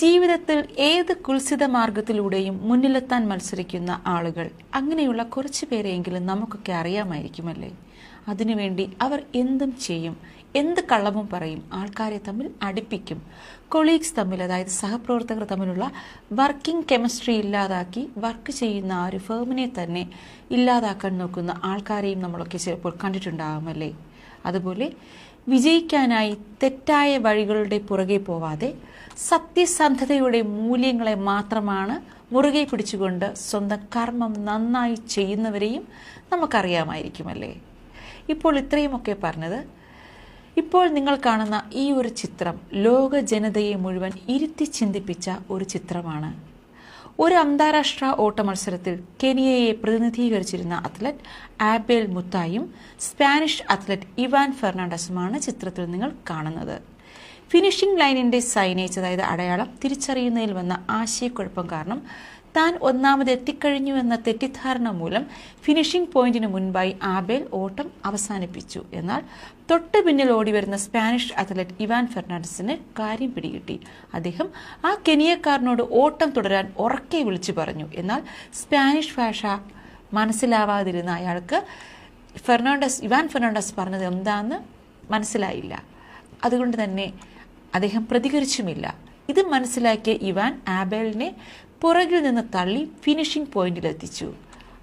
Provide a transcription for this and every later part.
ജീവിതത്തിൽ ഏത് കുൽസിത മാർഗത്തിലൂടെയും മുന്നിലെത്താൻ മത്സരിക്കുന്ന ആളുകൾ. അങ്ങനെയുള്ള കുറച്ച് പേരെയെങ്കിലും നമുക്കൊക്കെ അറിയാമായിരിക്കുമല്ലേ? അതിനുവേണ്ടി അവർ എന്തും ചെയ്യും എന്ത് കള്ളവും പറയും ആൾക്കാരെ തമ്മിൽ അടുപ്പിക്കും. കൊളീഗ്സ് തമ്മിൽ അതായത് സഹപ്രവർത്തകർ തമ്മിലുള്ള വർക്കിംഗ് കെമിസ്ട്രി ഇല്ലാതാക്കി വർക്ക് ചെയ്യുന്ന ആ ഒരു ഫേമിനെ തന്നെ ഇല്ലാതാക്കാൻ നോക്കുന്ന ആൾക്കാരെയും നമ്മളൊക്കെ ചിലപ്പോൾ കണ്ടിട്ടുണ്ടാകുമല്ലേ അതുപോലെ വിജയിക്കാനായി തെറ്റായ വഴികളുടെ പുറകെ പോവാതെ സത്യസന്ധതയുടെ മൂല്യങ്ങളെ മാത്രമാണ് മുറുകെ പിടിച്ചുകൊണ്ട് സ്വന്തം കർമ്മം നന്നായി ചെയ്യുന്നവരെയും നമുക്കറിയാമായിരിക്കുമല്ലേ? ഇപ്പോൾ ഇത്രയുമൊക്കെ പറഞ്ഞത്. ഇപ്പോൾ നിങ്ങൾ കാണുന്ന ഈ ഒരു ചിത്രം ലോക ജനതയെ മുഴുവൻ ഇരുത്തി ചിന്തിപ്പിച്ച ഒരു ചിത്രമാണ്. ഒരു അന്താരാഷ്ട്ര ഓട്ട മത്സരത്തിൽ കെനിയയെ പ്രതിനിധീകരിച്ചിരുന്ന അത്ലറ്റ് ആബേൽ മുത്തായും സ്പാനിഷ് അത്ലറ്റ് ഇവാൻ ഫെർണാണ്ടസുമാണ് ചിത്രത്തിൽ നിങ്ങൾ കാണുന്നത്. ഫിനിഷിംഗ് ലൈനിന്റെ സൈനേജ് അതായത് അടയാളം തിരിച്ചറിയുന്നതിൽ വന്ന ആശയക്കുഴപ്പം കാരണം താൻ ഒന്നാമത് എത്തിക്കഴിഞ്ഞു എന്ന തെറ്റിദ്ധാരണ മൂലം ഫിനിഷിംഗ് പോയിന്റിന് മുൻപായി ആബേൽ ഓട്ടം അവസാനിപ്പിച്ചു. എന്നാൽ തൊട്ട് പിന്നിൽ ഓടി വരുന്ന സ്പാനിഷ് അത്ലറ്റ് ഇവാൻ ഫെർണാണ്ടസിന് കാര്യം പിടികിട്ടി. അദ്ദേഹം ആ കെനിയക്കാരനോട് ഓട്ടം തുടരാൻ ഉറക്കെ വിളിച്ചു പറഞ്ഞു. എന്നാൽ സ്പാനിഷ് ഭാഷ മനസ്സിലാവാതിരുന്ന അയാൾക്ക് ഫെർണാണ്ടസ് ഇവാൻ ഫെർണാണ്ടസ് പറഞ്ഞത് എന്താണെന്ന് മനസ്സിലായില്ല. അതുകൊണ്ട് തന്നെ അദ്ദേഹം പ്രതികരിച്ചുമില്ല. ഇത് മനസ്സിലാക്കിയ ഇവാൻ ആബേലിനെ പുറകിൽ നിന്ന് തള്ളി ഫിനിഷിംഗ് പോയിന്റിലെത്തിച്ചു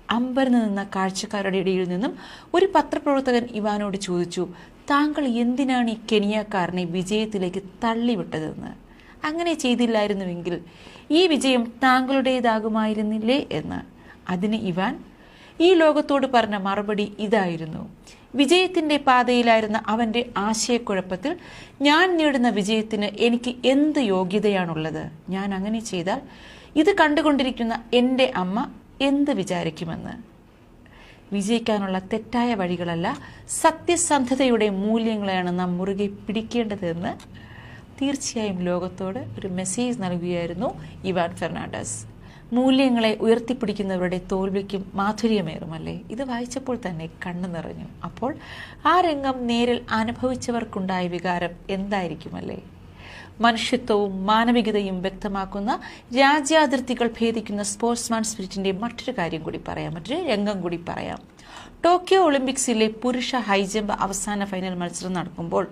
അമ്പരന്ന് നിന്ന കാഴ്ചക്കാരുടെ ഇടയിൽ നിന്നും ഒരു പത്രപ്രവർത്തകൻ ഇവാനോട് ചോദിച്ചു താങ്കൾ എന്തിനാണ് ഈ കെനിയാക്കാരനെ വിജയത്തിലേക്ക് തള്ളിവിട്ടതെന്ന്? അങ്ങനെ ചെയ്തില്ലായിരുന്നുവെങ്കിൽ ഈ വിജയം താങ്കളുടേതാകുമായിരുന്നില്ലേ എന്ന്? അതിന് ഇവാൻ ഈ ലോകത്തോട് പറഞ്ഞ മറുപടി ഇതായിരുന്നു. വിജയത്തിന്റെ പാതയിലായിരുന്ന അവന്റെ ആശയക്കുഴപ്പത്തിൽ ഞാൻ നേടുന്ന വിജയത്തിന് എനിക്ക് എന്ത് യോഗ്യതയാണുള്ളത്? ഞാൻ അങ്ങനെ ചെയ്താൽ ഇത് കണ്ടുകൊണ്ടിരിക്കുന്ന എന്റെ അമ്മ എന്ത് വിചാരിക്കുമെന്ന്? വിജയിക്കാനുള്ള തെറ്റായ വഴികളല്ല സത്യസന്ധതയുടെ മൂല്യങ്ങളെയാണ് നാം മുറുകെ പിടിക്കേണ്ടതെന്ന് തീർച്ചയായും ലോകത്തോട് ഒരു മെസ്സേജ് നൽകുകയായിരുന്നു ഇവാൻ ഫെർണാണ്ടസ്. മൂല്യങ്ങളെ ഉയർത്തിപ്പിടിക്കുന്നവരുടെ തോൽവിക്കും മാധുര്യമേറുമല്ലേ? ഇത് വായിച്ചപ്പോൾ തന്നെ കണ്ണു നിറഞ്ഞു. അപ്പോൾ ആ രംഗം നേരിൽ അനുഭവിച്ചവർക്കുണ്ടായ വികാരം എന്തായിരിക്കുമല്ലേ? മനുഷ്യത്വവും മാനവികതയും വ്യക്തമാക്കുന്ന രാജ്യാതിർത്തികൾ ഭേദിക്കുന്ന സ്പോർട്സ്മാൻ സ്പിരിറ്റിന്റെ മറ്റൊരു കാര്യം കൂടി പറയാം മറ്റൊരു രംഗം കൂടി പറയാം. ടോക്കിയോ ഒളിമ്പിക്സിലെ പുരുഷ ഹൈജമ്പ് അവസാന ഫൈനൽ മത്സരം നടക്കുമ്പോൾ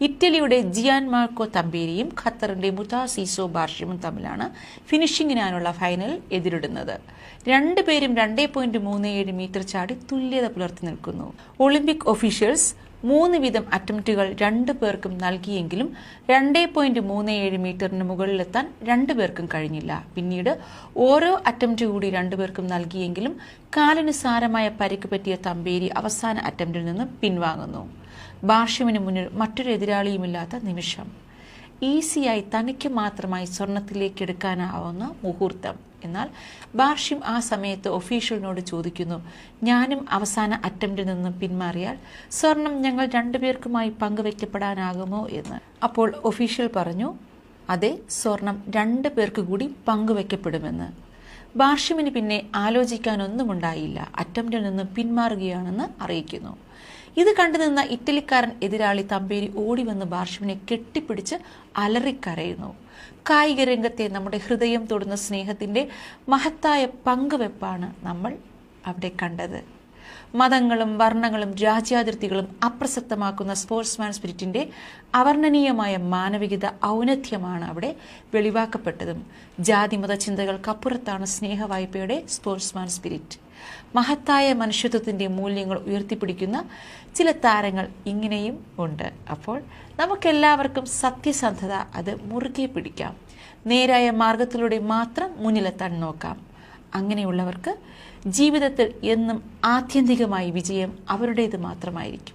ഇറ്റലിയുടെ ജിയാൻ മാർക്കോ തമ്പേരിയും ഖത്തറിന്റെ മുതാസീസോ ബാർഷ്യമും തമ്മിലാണ് ഫിനിഷിംഗിനായുള്ള ഫൈനൽ എതിരിടുന്നത്. രണ്ടുപേരും രണ്ടേ പോയിന്റ് മൂന്ന് ഏഴ് മീറ്റർ ചാടി തുല്യത പുലർത്തി നിൽക്കുന്നു. ഒളിമ്പിക് ഒഫീഷ്യൽസ് മൂന്ന് വീതം അറ്റംപ്റ്റുകൾ രണ്ടു പേർക്കും നൽകിയെങ്കിലും രണ്ടേ പോയിന്റ് മൂന്ന് ഏഴ് മീറ്ററിന് മുകളിലെത്താൻ രണ്ടു പേർക്കും കഴിഞ്ഞില്ല. പിന്നീട് ഓരോ അറ്റംപ്റ്റ് കൂടി രണ്ടുപേർക്കും നൽകിയെങ്കിലും കാലിന് സാരമായ പരിക്ക് പറ്റിയ തമ്പേരി അവസാന അറ്റംപ്റ്റിൽ നിന്ന് പിൻവാങ്ങുന്നു. ബാർഷ്യമിന് മുന്നിൽ മറ്റൊരു എതിരാളിയുമില്ലാത്ത നിമിഷം. ഈസിയായി തനിക്ക് മാത്രമായി സ്വർണത്തിലേക്ക് എടുക്കാനാവുന്ന മുഹൂർത്തം. എന്നാൽ ബാർഷ്യം ആ സമയത്ത് ഒഫീഷ്യലിനോട് ചോദിക്കുന്നു ഞാനും അവസാന അറ്റംപ്റ്റിൽ നിന്ന് പിന്മാറിയാൽ സ്വർണം ഞങ്ങൾ രണ്ടുപേർക്കുമായി പങ്കുവയ്ക്കപ്പെടാനാകുമോ എന്ന്. അപ്പോൾ ഒഫീഷ്യൽ പറഞ്ഞു അതെ സ്വർണം രണ്ടു പേർക്ക് കൂടി പങ്കുവയ്ക്കപ്പെടുമെന്ന് ബാർഷ്യമിന് പിന്നെ ആലോചിക്കാനൊന്നുമുണ്ടായില്ല അറ്റംപ്റ്റിൽ നിന്ന് പിന്മാറുകയാണെന്ന് അറിയിക്കുന്നു. ഇത് കണ്ടുനിന്ന ഇറ്റലിക്കാരൻ എതിരാളി തമ്പേരി ഓടി വന്ന് ബാർഷുവിനെ കെട്ടിപ്പിടിച്ച് അലറിക്കരയുന്നു. കായിക രംഗത്തെ നമ്മുടെ ഹൃദയം തൊടുന്ന സ്നേഹത്തിന്റെ മഹത്തായ പങ്കുവെപ്പാണ് നമ്മൾ അവിടെ കണ്ടത്. മതങ്ങളും വർണങ്ങളും രാജ്യാതിർത്തികളും അപ്രസക്തമാക്കുന്ന സ്പോർട്സ്മാൻ സ്പിരിറ്റിന്റെ അവർണനീയമായ മാനവികത ഔന്നത്യമാണ് അവിടെ വെളിവാക്കപ്പെട്ടതും. ജാതിമത ചിന്തകൾക്കപ്പുറത്താണ് സ്നേഹവായ്പയുടെ സ്പോർട്സ്മാൻ സ്പിരിറ്റ്. മഹത്തായ മനുഷ്യത്വത്തിന്റെ മൂല്യങ്ങൾ ഉയർത്തിപ്പിടിക്കുന്ന ചില താരങ്ങൾ ഇങ്ങനെയും ഉണ്ട്. അപ്പോൾ നമുക്കെല്ലാവർക്കും സത്യസന്ധത അത് മുറുകെ പിടിക്കാം. നേരായ മാർഗത്തിലൂടെ മാത്രം മുന്നിലെത്താൻ നോക്കാം. അങ്ങനെയുള്ളവർക്ക് ജീവിതത്തിൽ എന്നും ആത്യന്തികമായി വിജയം അവരുടേത് മാത്രമായിരിക്കും.